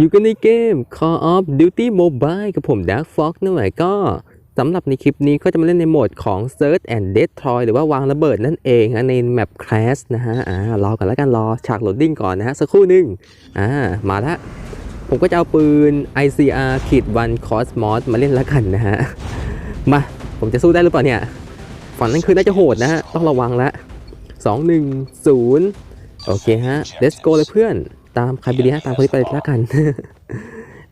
อยู่กันในเกม Call of Duty Mobile กับผม Dark Fox นั่นแหละก็สำหรับในคลิปนี้ก็จะมาเล่นในโหมดของ Search and Destroy หรือว่าวางระเบิดนั่นเองฮะในแมป Crash นะฮะอ่ารอกันแล้วกันรอฉากโหลดดิ้งก่อนนะฮะ สักครู่หนึ่งอ่ามาละผมก็จะเอาปืน ICR ขีดวัน Cosmos มาเล่นแล้วกันนะฮะ มาผมจะสู้ได้หรือเปล่าเนี่ยฝั่งนั้นคือน่าจะโหดนะฮะ ต้องระวังละสองหนึ่งศูนย์โอเคฮะ let's go เลยเพื่อน ตามใครไปดีฮะตามคนที่ไปแล้วกัน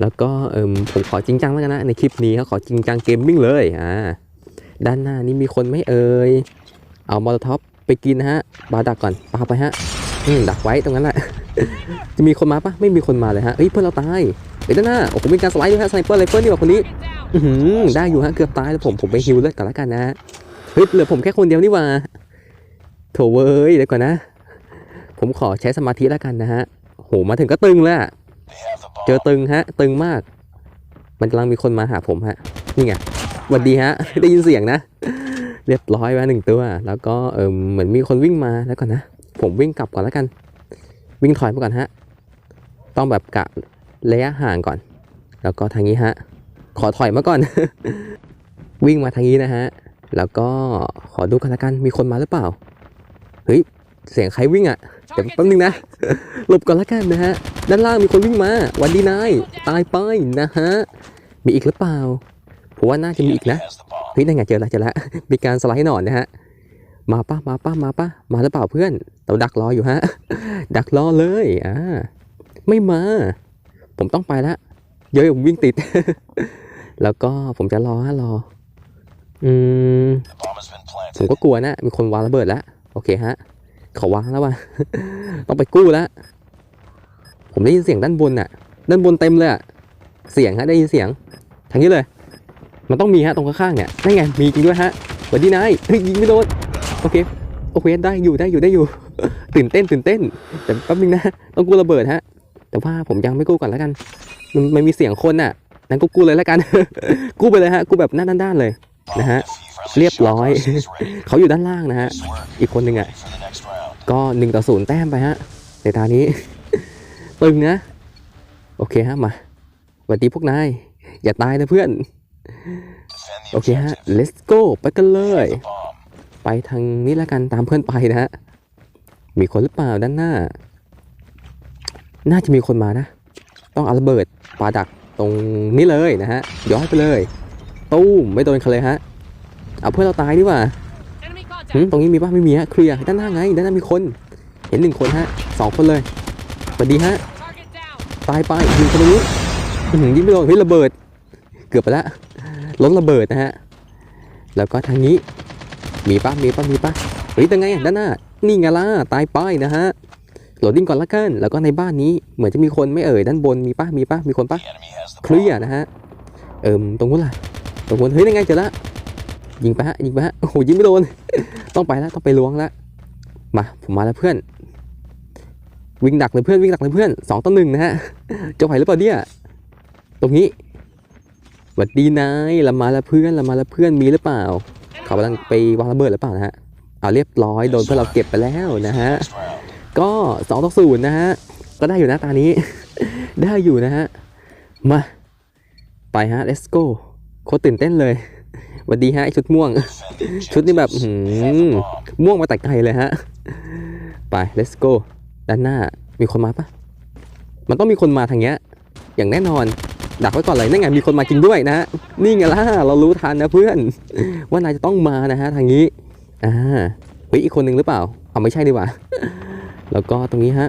แล้วก็เอิมผมขอจริงจังแล้วกันนะในคลิปนี้เขาขอจริงจังเกมมิ่งเลยอ่าด้านหน้านี่มีคนไหม่เอ่ยเอามอลท็อปไปกินนะฮะปาดักก่อนปาไปฮะอืมดักไว้ตรงนั้นแหละ จะมีคนมาปะไม่มีคนมาเลยฮะเฮ้ยเพื่อนเราตายเฮ้ยด้านหน้าโอ้โหมีการสไลด์ด้วยฮะสไนเปอร์ไรเฟิลนี่ว่าคนนี้อือหือได้อยู่ฮะเกือบตายแล้วผมผมไปฮิวเลือดก่อนแล้วกันนะฮะเฮ้ยเหลือผมแค่คนเดียวนี่หว่าโถเว้ยเดี๋ยวก่อนนะ ผมขอใช้สมาธิแล้วกันนะฮะโห มาถึงก็ตึงแล้วอะเจอตึงฮะ ตึงมาก มันกำลังมีคนมาหาผมฮะ นี่ไงสวัสดีฮะ ได้ยินเสียงนะ เรียบร้อยไว้หนึ่งตัว แล้วก็เออเหมือนมีคนวิ่งมาแล้วก่อนนะ ผมวิ่งกลับก่อนแล้วกัน วิ่งถอยมาก่อนฮะ ต้องแบบกะระยะห่างก่อน แล้วก็ทางนี้ฮะ ขอถอยมาก่อน วิ่งมาทางนี้นะฮะ แล้วก็ขอดูกันละกัน มีคนมาหรือเปล่า เฮ้ย เสียงใครวิ่งอะ่ะเดี๋ยวแป๊บนึงนะหลบก่อนละกันนะฮะด้านล่างมีคนวิ่งมาหวันดีนายตายไปนะฮะมีอีกหรือเปล่าผมว่าน่าจะมีอีกนะเฮ้ยนั่นไงเจอแล้วเจอแล้วมีการสไลด์หนอนนะฮะมาป้ามาป้ามาป้ามาหรือเปล่าเพื่อน เราดักรออยู่ฮะ ดักรอเลยอ่าไม่มา ผมต้องไปละเดี๋ยวผมวิ่งติด แล้วก็ผมจะรอฮะรอ อืมผมก็กลัวนะ มีคนวางระเบิดแล้ว โอเคฮะ เขาวางแล้วว่ะ ต้องไปกู้แล้ว ผมได้ยินเสียงด้านบนน่ะ ด้านบนเต็มเลยอะเสียงฮะได้ยินเสียงทางนี้เลย มันต้องมีฮะตรงข้างๆเนี่ยนั่นไงมีจริงด้วยฮะสวัสดีนายเฮ้ยยิงไม่โดนโอเคโอเคได้อยู่ได้อยู่ได้อยู่ ตื่นเต้นตื่นเต้นแต่แป๊บนึงนะต้องกู้ระเบิดฮะ แต่ว่าผมยังไม่กู้ก่อนแล้วกัน มันมันมีเสียงคนน่ะนั้นก็กู้เลยแล้วกัน กู้ไปเลยฮะกู้แบบหน้าด้านๆเลยนะฮะเรียบร้อย เขาอยู่ด้านล่างนะฮะ อีกคนหนึ่งอะ ก็หนึ่งต่อศูนย์แต้มไปฮะในตานี้ ตึงนะ โอเคฮะมาสวัสดีพวกนาย อย่าตายนะเพื่อน โอเคฮะ let's go ไปกันเลย ไปทางนี้แล้วกันตามเพื่อนไปนะฮะ มีคนหรือเปล่าด้านหน้า น่าจะมีคนมานะ ต้องเอาระเบิดปาดักตรงนี้เลยนะฮะ ย้อยไปเลย ตู้มไม่โดนใครเลยฮะ เอาเพื่อนเราตายดีกว่า Enemy หืม contact. ตรงนี้มีปะไม่มีฮะเคลียร์ด้านหน้าไงด้านหน้ามีคน เห็นหนึ่งคนฮะสองคนเลยสวัสดีฮะตายไปยิงคนนู้นยิงไม่โดนเฮ้ยระเบิด เกือบไปละล้นระเบิดนะฮะแล้วก็ทางนี้มีปะมีปะมีปะเฮ้ยยังไงด้านหน้านี่ไงล่ะตายไปนะฮะโหลดดิ้งก่อนละกันแล้วก็ในบ้านนี้เหมือนจะมีคนไม่เอ่ยด้านบนมีปะมีปะมีคนปะเคลียร์นะฮะเอิมตรงนู้นล่ะตรงนู้นเฮ้ยยังไงเจอละ ยิงไปฮะยิงไปฮะโอ้โหยิงไม่โดน ต้องไปแล้วต้องไปล้วงแล้วมาผมมาแล้วเพื่อน วิ่งดักเลยเพื่อนวิ่งดักเลยเพื่อนสองต่อหนึ่งนะฮะจะไหวหรือเปล่าเนี่ยตรงนี้หวัดดีนายเรามาแล้วเพื่อนเรามาแล้วเพื่อนมีหรือเปล่า เขากำลังไปวางระเบิดหรือเปล่านะฮะเอาเรียบร้อยโดนเพื่อนเราเก็บไปแล้วนะฮะก็สองต่อศูนย์นะฮะก็ได้อยู่นะตานี้ ได้อยู่นะฮะมาไปฮะ let's go โคตรตื่นเต้นเลย วัดดีฮะไอชุดม่วง ชุดนี้แบบหือม่วงมาแต่ไกลเลยฮะ ไป let's go ด้านหน้ามีคนมาปะมันต้องมีคนมาทางเนี้ย อย่างแน่นอน ดักไว้ก่อนเลยนั่นไงมีคนมาจริงด้วยนะนี่ไงล่ะเรารู้ทันนะเพื่อน ว่านายจะต้องมานะฮะทางนี้อ่าเฮ้ยอีกคนหนึ่งหรือเปล่าเอาไม่ใช่ดีกว่า แล้วก็ตรงนี้ฮะ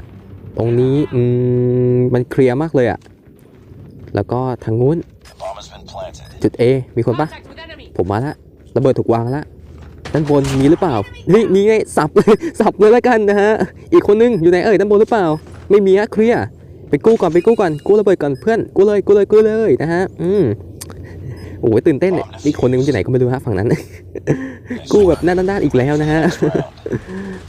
ตรงนี้อืมมันเคลียร์มากเลยอะแล้วก็ทางนู้นจุด A มีคนปะ ผมมาละระเบิดถูกวางละด้านบนมีหรือเปล่าเฮ้ยมีไงสับเลยสับเลยแล้วกันนะฮะอีกคนนึงอยู่ไหนเอ่ยด้านบนหรือเปล่า ไม่มีฮะเคลียร์ไปกู้ก่อนไปกู้ก่อนกู้ระเบิดก่อนเพื่อนกู้เลยกู้เลยกู้เลยนะฮะอืมโอ้ยตื่นเต้นเนี่ยอีกคนนึงมันอยู่ไหนก็ไม่รู้ฮะฝั่งนั้น กู้แบบหน้าด้านๆอีกแล้วนะฮะ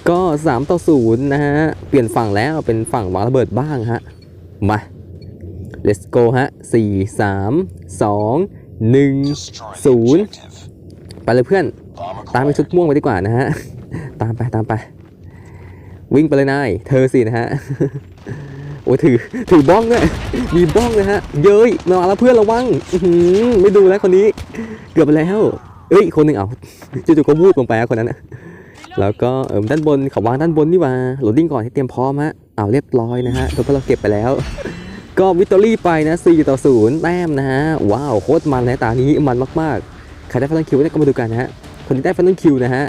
ก็สามต่อศูนย์นะฮะเปลี่ยนฝั่งแล้วเป็นฝั่งวางระเบิดบ้างฮะมา let's go ฮะสี่สามสอง หนึ่งศูนย์ไปเลยเพื่อน ตามไปชุดม่วงไปดีกว่านะฮะ ตามไปตามไป วิ่งไปเลยนาย เธอสินะฮะ โอ้ถือถือบ้องด้วยมีบ้องนะฮะ เย้ยมาแล้วเพื่อนระวังอืไม่ดูแล้วคนนี้ เกือบไปแล้ว เอ้ยคนหนึ่งเอาจู่ๆก็วูบลงไปคนนั้นอะแล้วก็เออด้านบนเขาวางด้านบนนี่ว่าโหลดดิ้งก่อนให้เตรียมพร้อมฮะเอาเรียบร้อยนะฮะตัวพวกเราเก็บไปแล้ว ก็วิตตอรี่ไปนะ4ต่อ0แต้มนะฮะ ว้าวโคตรมันนะตานี้มันมากๆใครได้ฟันคิวเนี่ยก็มาดูกันนะฮะ คนที่ได้ฟันคิวนะฮะ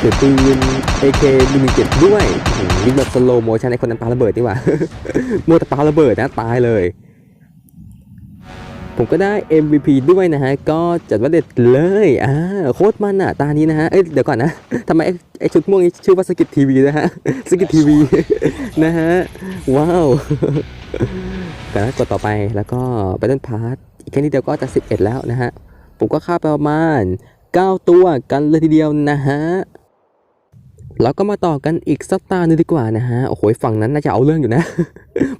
ถือปืน AK 117ด้วยอื้อหือยิงแบบสโลโมชันไอคนนั้นปาระเบิดดีกว่ามัวแต่ปาระเบิดนะตายเลย ผมก็ได้ MVP ด้วยนะฮะ ก็จัดว่าเด็ดเลย อ่า โคตรมันอะ ตานี้นะฮะ เอ้ย เดี๋ยวก่อนนะ ทำไมไอชุดม่วงนี้ชื่อว่าสกิททีวีนะฮะ สกิททีวี นะฮะ ว้าวกันกดต่อไป แล้วก็ไปต้นพาร์ทอีกแค่นี้เดียวก็จะ 11 แล้วนะฮะ ผมก็ฆ่าไปประมาณ 9 ตัวกันเลยทีเดียวนะฮะแล้วก็มาต่อกันอีกสักตาหนึ่งดีกว่านะฮะ โอ้โห ฝั่งนั้นน่าจะเอาเรื่องอยู่นะ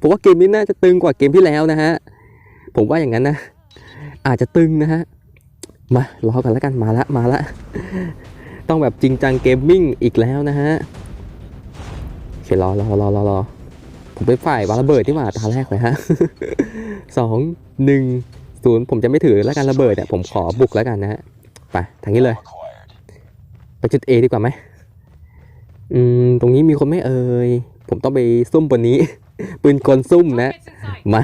ผมว่าเกมนี้น่าจะตึงกว่าเกมที่แล้วนะฮะ ผมว่าอย่างนั้นนะ อาจจะตึงนะฮะ มารอกันแล้วกันมาละมาละ ต้องแบบจริงจังเกมมิ่งอีกแล้วนะฮะโอเครอรอรอรอรอผมเป็นฝ่ายวางระเบิดที่หว่าตาแรกเลยฮะสองหนึ่งศูนย์ผมจะไม่ถือแล้วกันระเบิดเนี่ยผมขอบุกแล้วกันนะฮะไปทางนี้เลย ไปจุด A ดีกว่าไหมอืมตรงนี้มีคนไหม่เอ่ยผมต้องไปซุ่มบนนี้ ปืนกลซุ่มนะ มา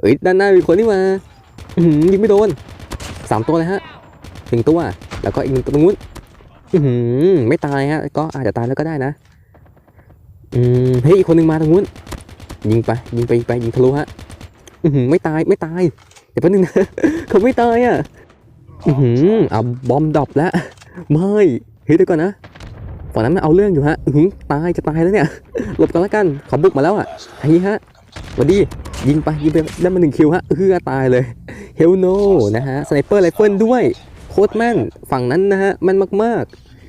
เอ้ยด้านหน้ามีคนนี่มาอืยิงไม่โดนสามตัวเลยฮะหนึ่งตัว แล้วก็อีกหนึ่งตัวตรงนู้นอือไม่ตายฮะ ก็อาจจะตายแล้วก็ได้นะ อืมเฮ้ยอีกคนหนึ่งมาตรงนู้น ยิงไป ยิงไปยิงไปยิงทะลุฮะอืไม่ตายไม่ตาย เดี๋ยวแป๊บนึงนะเขาไม่ตายอะ อือหือเอาบอมดรอปแล้วไม่เฮ้ยเดี๋ยวก่อนนะฝั่งนั้นมันเอาเรื่องอยู่ฮะตายจะตายแล้วเนี่ย หลบกันแล้วกันเขาบุกมาแล้วอะทางนี้ฮะ วัสดียิงไปยิงไปได้มาหนึ่งคิวฮะเฮือตายเลยเฮลโนนะฮะสไนเปอร์ไรเฟิลด้วยโคตรแม่นฝั่งนั้นนะฮะแม่นมาก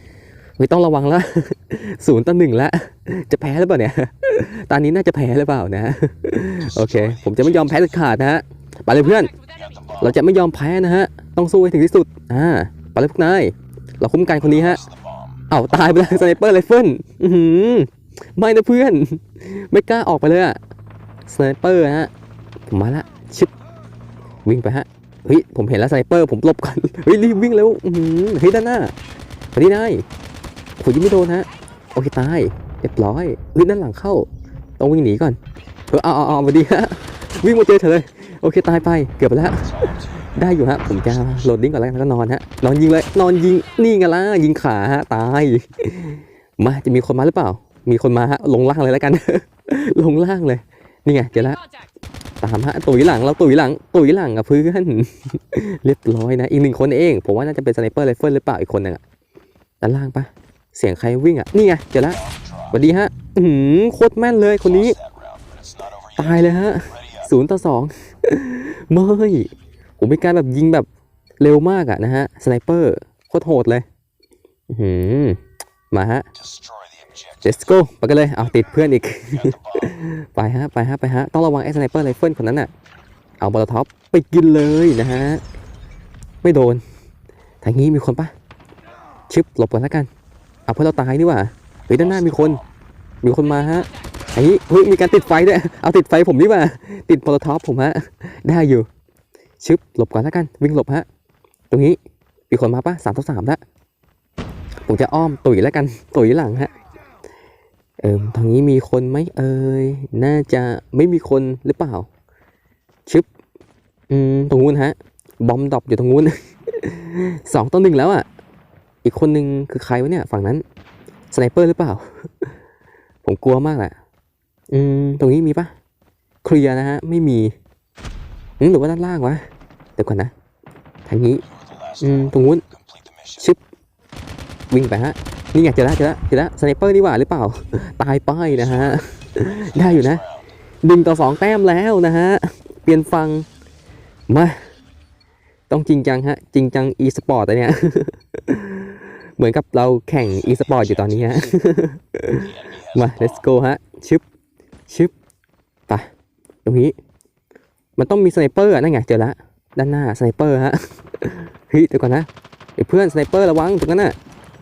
ๆไม่ต้องระวังละศูนย์ต่อหนึ่งละจะแพ้หรือเปล่าเนี่ยตอนนี้น่าจะแพ้หรือเปล่านะโอเค ผมจะไม่ยอมแพ้เด็ดขาดนะฮะไปเลยเพื่อน เราจะไม่ยอมแพ้นะฮะต้องสู้ให้ถึงที่สุดอ่าไปเลยพวกนายเราคุ้มกันคนนี้ฮะเอ้าตายไปแล้วสไนเปอร์ไรเฟิลไม่นะเพื่อน ไม่กล้าออกไปเลยอะ สไนเปอร์ฮะผมมาละชิบวิ่งไปฮะเฮ้ยผมเห็นแล้วสไนเปอร์ผมลบก่อนเฮ้ยรีบวิ่งเร็วเฮ้ยด้านหน้าพอดีนายผมยิงไม่โดนฮะโอเคตายเรียบร้อยเฮ้ยด้านหลังเข้าต้องวิ่งหนีก่อนเออเอาเอาเอาดีฮะวิ่งมาเจอเฉยเลยโอเคตายไปเกือบไปแล้วได้อยู่ฮะผมจะโหลดดิ้งก่อนแล้วกันแล้วก็นอนฮะนอนยิงเลยนอนยิงนี่ไงล่ะยิงขาฮะตายมาจะมีคนมาหรือเปล่า มีคนมาฮะลงล่างเลยแล้วกัน ลงล่างเลย นี่ไงเจอแล้วตามฮะตุ๋ยหลังเราตุ๋ยหลังตุ๋ยหลังกับเพื่อนเรียบร้อยนะอีกหนึ่งคนเอง ผมว่าน่าจะเป็นสไนเปอร์ไรเฟิลหรือเปล่าอีกคนนึงอะด้านล่างปะเสียงใครวิ่งอะนี่ไงเจอแล้วสวัสดีฮะอือหือโคตรแม่นเลยคนนี้ ตายเลยฮะศูนย์ต่อสองไม่ผมเป็นการแบบยิงแบบเร็วมากอะนะฮะสไนเปอร์โคตรโหดเลยอือหือมาฮะ let's go ไปกันเลยเอาติดเพื่อนอีก ไปฮะไปฮะไปฮะต้องระวังไอ้สไนเปอร์ไรเฟิลคนนั้นอะเอาบอลท็อปไปกินเลยนะฮะ ไม่โดนทางนี้มีคนปะชึบหลบก่อนแล้วกัน เอาเพื่อนเราตายนี่หว่าเฮ้ยด้านหน้ามีคน มีคนมาฮะไอ้นี่เฮ้ยมีการติดไฟด้วยเอาติดไฟผมนี่หว่าติดโพลท็อปผมฮะได้อยู่ชึบหลบก่อนแล้วกัน วิ่งหลบฮะตรงนี้มีคนมาปะสามต่อสามละผมจะอ้อมตุ๋ยแล้วกันตุ๋ยหลังฮะ เอิมทางนี้มีคนไหมเอ่ยน่าจะไม่มีคนหรือเปล่า ชึบอืมตรงนู้นฮะ บอมดอปอยู่ตรงนู้น สองต่อหนึ่งแล้วอะ อีกคนนึงคือใครวะเนี่ย ฝั่งนั้นสไนเปอร์หรือเปล่า ผมกลัวมากแหละอืมตรงนี้มีปะเคลียร์นะฮะ ไม่มีอืมหรือว่าด้านล่างวะเดี๋ยวก่อนนะทางนี้ อืมตรงนู้นชึบวิ่งไปฮะ นี่ไงเจอแล้วเจอแล้วเจอแล้วสไนเปอร์นี่หว่าหรือเปล่า ตายป้ายนะฮะ ได้อยู่นะหนึ่งต่อสองแต้มแล้วนะฮะ เปลี่ยนฟัง มา ต้องจริงจังฮะ จริงจัง e สปอร์ตเนี่ย เหมือนกับเราแข่ง e สปอร์ตอยู่ตอนนี้ฮะ มา let's go ฮะ ชึบ ชึบไปตรงนี้ มันต้องมีสไนเปอร์อะนั่นไงเจอละ ด้านหน้าสไนเปอร์ฮะ เฮ้ยเดี๋ยวก่อนนะไอ้เพื่อนสไนเปอร์ระวังตรงนั้นน่ะ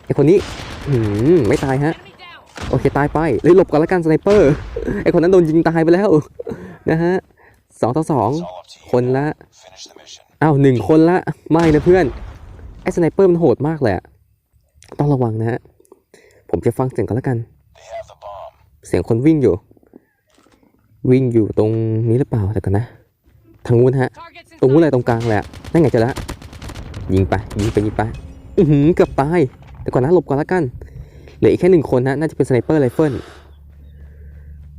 ไอคนนี้หืมไม่ตายฮะ โอเคตายไปเลยหลบก่อนละกันสไนเปอร์ไอคนนั้นโดนยิงตายไปแล้วนะฮะสองต่อสองคนละอ้าวหนึ่งคนละไม่นะเพื่อนไอสไนเปอร์มันโหดมากเลยอะต้องระวังนะฮะผมจะฟังเสียงกันละกัน เสียงคนวิ่งอยู่ วิ่งอยู่ตรงนี้หรือเปล่าแต่กันนะทางนู้นฮะ ตรงนู้นเลยตรงกลางเละนั่นไงเจอแล้วยิงไปยิงไปยิงไป อือหือเกือบตาย แต่ก่อนนะหลบก่อนละกัน เหลืออีกแค่หนึ่งคนนะน่าจะเป็นสไนเปอร์ไรเฟิล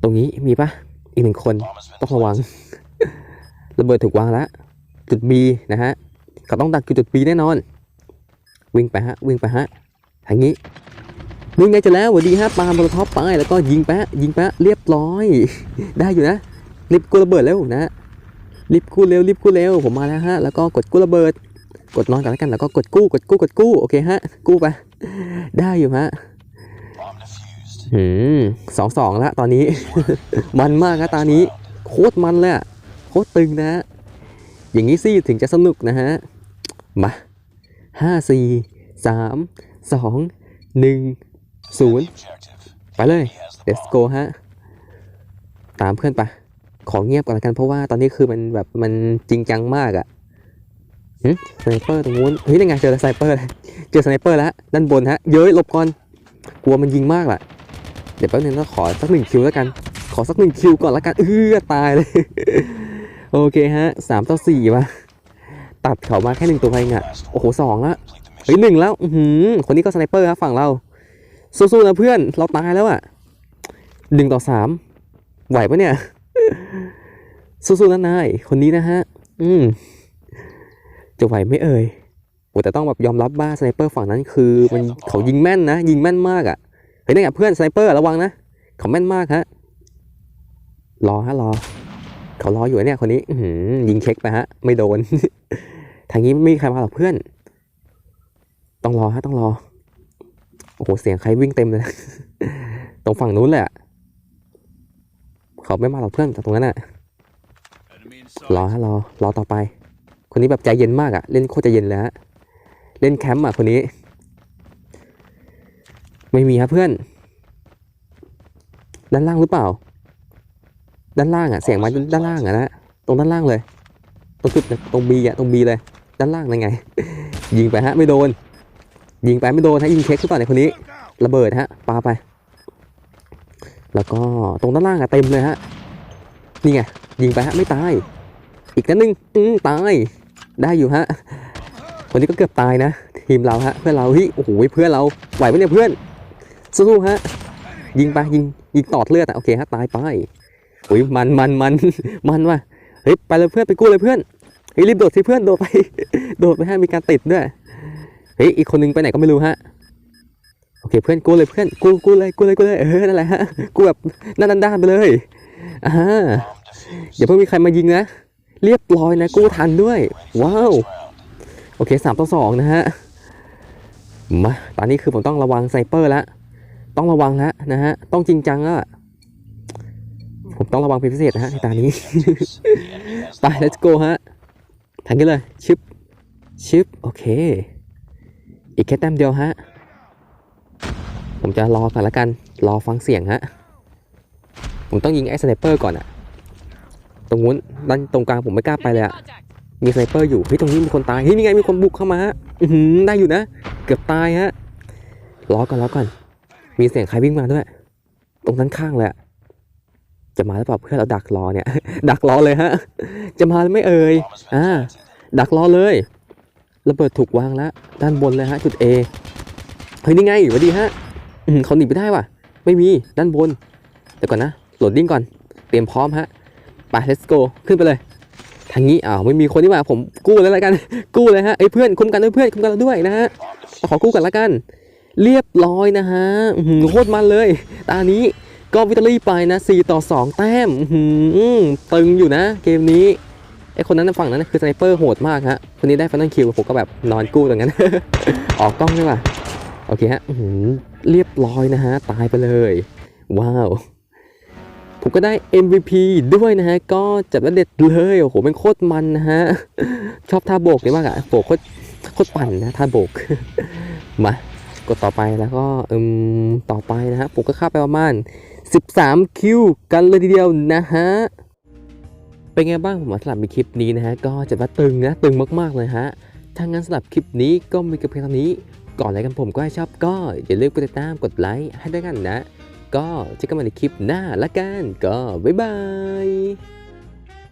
ตรงนี้มีปะอีกหนึ่งคนต้องระวัง ระเบิดถูกวางแล้วจุด B นะฮะเขาต้องดักจุด B แน่นอน วิ่งไปฮะวิ่งไปฮะทางนี้นี่ไงจะแล้วสวัสดีฮะปาโมโลท็อปไปแล้วก็ยิงแปะยิงแปะเรียบร้อย ได้อยู่นะรีบกู้ระเบิดเร็วนะรีบกู้เร็วรีบกู้เร็วผมมาแล้วฮะแล้วก็กดกู้ระเบิด กดนอนกันแล้วกันแล้วก็กดกู้กดกู้กดกู้โอเคฮะกู้ไป ได้อยู่ฮะหืมสองสองแล้วตอนนี้ มันมากนะตานี้ โคตรมันเลยอะโคตรตึงนะอย่างนี้สิถึงจะสนุกนะฮะ มาห้าสี่สามสองหนึ่งศูนย์ไปเลย let's go ฮะ ตามเพื่อนไป ขอเงียบก่อนละกันเพราะว่าตอนนี้คือมันแบบมันจริงจังมากอะ สไนเปอร์ตรงนู้นเฮ้ยนี่ไงเจอสไนเปอร์แล้วเจอสไนเปอร์แล้วด้านบนฮะเย้ยหลบก่อนกลัวมันยิงมากแหละเดี๋ยวแป๊บนึงก็ขอสักหนึ่งคิวแล้วกัน ขอสักหนึ่งคิวก่อนละกันเออตายเลยโอเคฮะสามต่อสี่ว่ะตัดเขามาแค่หนึ่งตัวเองอะโอ้โหสองละเฮ้ยหนึ่งแล้วอือหือคนนี้ก็สไนเปอร์ครับฝั่งเราสู้ๆนะเพื่อนเราตายแล้วอะหนึ่งต่อสามไหวปะเนี่ยสู้ๆนะนายคนนี้นะฮะ อืม จะไหวไหม่เอ่ยโอ้แต่ต้องแบบยอมรับบ้าสไนเปอร์ฝั่งนั้นคือมันเขายิงแม่นนะ ยิงแม่นมากอะเฮ้ยนี่นไงเพื่อนสไนเปอร์ระวังนะเขาแม่นมากฮะรอฮะรอ เขารออยู่เนี่ยคนนี้อื้อหือยิงเช็คไปฮะ ไม่โดน ทางนี้ไม่มีใครมาหรอกเพื่อน ต้องรอฮะต้องรอโอ้โหเสียงใครวิ่งเต็มเลย ตรงฝั่งนู้นแหลยอะเขาไม่มาหรอกเพื่อนจากตรงนั้นอะรอฮะรอรอต่อไป คนนี้แบบใจเย็นมากอะเล่นโคตรใจเย็นเลยฮะเล่นแคมป์อะคนนี้ ไม่มีครับเพื่อน ด้านล่างหรือเปล่า ด้านล่างอะเสียงมาด้านล่างอะนะตรงด้านล่างเลยตรงจุดตรงบีอะตรงบีเลย ด้านล่างนั่นไง ยิงไปฮะไม่โดน ยิงไปไม่โดนฮะยิงเช็คขึ้นก่อนในคนนี้ ระเบิดฮะปาไป แล้วก็ตรงด้านล่างอะเต็มเลยฮะนี่ไงยิงไปฮะไม่ตาย อีกนัดหนึงอืมตาย ได้อยู่ฮะคนนี้ก็เกือบตายนะ ทีมเราฮะเพื่อนเราเฮ้ยโอ้โหเพื่อนเราไหวปะเนี่ยเพื่อนสู้ฮะยิงไปยิงยิงตอดเลือดอะโอเคฮะตายไปโอ้ยมันมันมันมันว่ะเฮ้ยไปเลยเพื่อนไปกู้เลยเพื่อนเฮ้ยรีบโดดสิเพื่อนโดดไปโดดไปฮะมีการติดด้วยเฮ้ยอีกคนนึงไปไหนก็ไม่รู้ฮะโอเคเพื่อนกู้เลยเพื่อนกู้กู้เลยกู้เลยกู้เลยเออนั่นแหละฮะกู้แบบหน้าด้านไปเลยอ่าอย่าเพิ่งมีใครมายิงนะ เรียบร้อยนะกู้ทันด้วย ว้าว โอเคสามต่อสองนะฮะ มา ตอนนี้คือผมต้องระวังไซเปอร์แล้ว ต้องระวังแล้วนะฮะ ต้องจริงจังแล้วอะผมต้องระวังเป็นพิเศษนะฮะในตอนนี้ ไป let's go ฮะทางนี้เลยชึบชึบโอเค อีกแค่แต้มเดียวฮะ ผมจะรอก่อนละกัน รอฟังเสียงฮะ ผมต้องยิงไอ้สไนเปอร์ก่อนอะ ตรงนู้นด้านตรงกลางผมไม่กล้าไปเลยอะมีสไนเปอร์อยู่เฮ้ยตรงนี้มีคนตายเฮ้ยนี่ไงมีคนบุกเข้ามาฮะอือหือได้อยู่นะ เกือบตายฮะรอก่อนรอก่อนมีเสียงใครวิ่งมาด้วย ตรงนั้นข้างเลยจะมาหรือเปล่าเพื่อนเราดักรอเนี่ย ดักรอเลยฮะ จะมาไม่เอ่ย Bomb has been Ah. planted. ดักรอเลยระเบิดถูกวางแล้วด้านบนเลยฮะจุด A เฮ้ยนี่ไงวัดีฮะเขาหนีไปได้ว่ะ ไม่มีด้านบนเดี๋ยวก่อนนะโหลดดิ้งก่อน เตรียมพร้อมฮะ ไป let's go ขึ้นไปเลยทางนี้อ้าวไม่มีคนที่มาผมกู้เลยแล้วกัน กู้เลยฮะเอ้ยเพื่อนคุ้มกันด้วยเพื่อนคุ้มกันเราด้วยนะฮะขอกู้กันละกัน เรียบร้อยนะฮะอื้อหือโคตรมันเลย ตานี้ก็วิตอรี่ไปนะ 4 ต่อ 2 แต้มอื้อหือตึงอยู่นะ เกมนี้ไอคนนั้นฝั่งนั้นคือสไนเปอร์โหดมากฮะ คนนี้ได้ฟันนัลคิวผมก็แบบนอนกู้ตรงนั้น ออกกล้องใช่ป่ะ โอเคฮะเรียบร้อยนะฮะ ตายไปเลย ว้าว ผมก็ได้ MVP ด้วยนะฮะ ก็จัดว่าเด็ดเลย โอ้โหเป็นโคตรมันนะฮะ ชอบท่าโบกนี่มากอะโบกโคตรโคตรปั่นนะท่าโบก มากดต่อไปแล้วก็อืมต่อไปนะฮะผมก็ข้าไปประมาณ 13 คิวกันเลยทีเดียวนะฮะเป็นไงบ้างผมสำหรับในคลิปนี้นะฮะ ก็จะว่าตึงนะ ตึงมากๆเลยฮะถ้างั้นสำหรับคลิปนี้ก็มีกับเพียงเท่านี้ ก่อนอะไรกันผมก็ให้ชอบก็อย่าลืมกดติดตามกดไลค์ให้ด้วยกันนะ ก็เจอกันใหม่ในคลิปหน้าละกันก็บ๊ายบาย